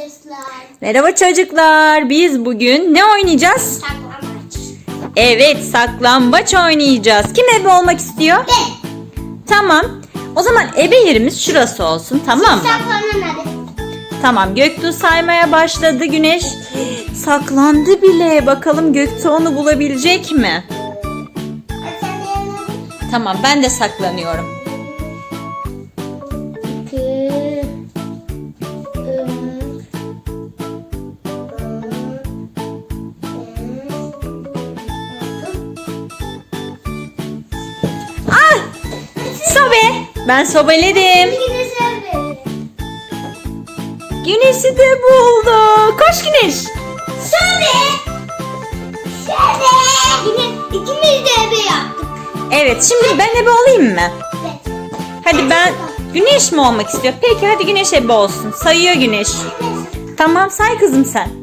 arkadaşlar. Merhaba çocuklar. Biz bugün ne oynayacağız? Saklambaç. Evet, saklambaç oynayacağız. Kim ebe olmak istiyor? Ben. Tamam. O zaman ebe yerimiz şurası olsun, tamam mı? Tamam. Göktuğ saymaya başladı Güneş. Saklandı bile. Bakalım Göktuğ onu bulabilecek mi? Tamam, ben de saklanıyorum. Sobe. Ben sobeledim. Güneş'i de buldu. Koş Güneş. Şöyle. Şöyle. Yine ikimiz de ebe yaptık. Evet, şimdi ben ebe olayım mı? Evet. Hadi ben Güneş mi olmak istiyor? Peki hadi Güneş ebe olsun. Sayıyor Güneş. Tamam say kızım sen.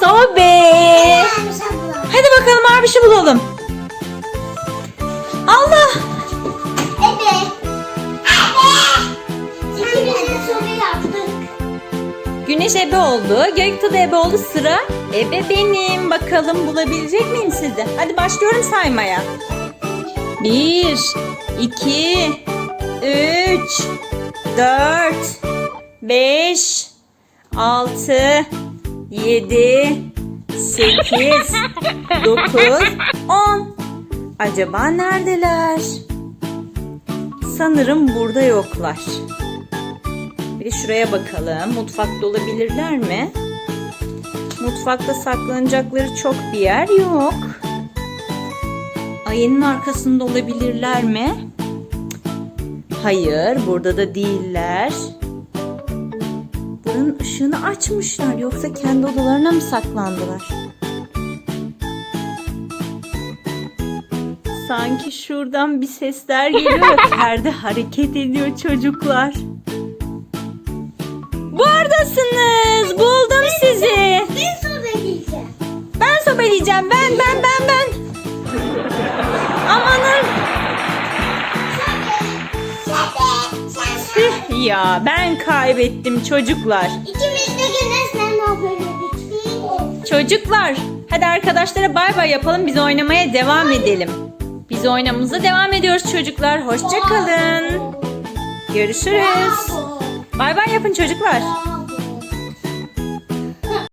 Sobe. Hadi bakalım abişi bulalım. Allah. Ebe. Ebe. İkimiz de soru yaptık. Güneş ebe oldu. Göktuğ da ebe oldu. Sıra ebe benim. Bakalım bulabilecek miyim sizi? Hadi başlıyorum saymaya. Bir, iki, üç, dört, beş, altı, yedi, sekiz, dokuz, on. Acaba neredeler? Sanırım burada yoklar. Bir şuraya bakalım. Mutfakta olabilirler mi? Mutfakta saklanacakları çok bir yer yok. Ayının arkasında olabilirler mi? Hayır, burada da değiller. Işığını açmışlar. Yoksa kendi odalarına mı saklandılar? Sanki şuradan bir sesler geliyor. Perde hareket ediyor çocuklar. Buradasınız. Buldum sizi. Ya ben kaybettim çocuklar. İkimiz de güneşle haberledik. Çocuklar hadi arkadaşlara bay bay yapalım biz oynamaya devam edelim. Biz oynamamıza devam ediyoruz çocuklar. Hoşça kalın. Görüşürüz. Bay bay yapın çocuklar.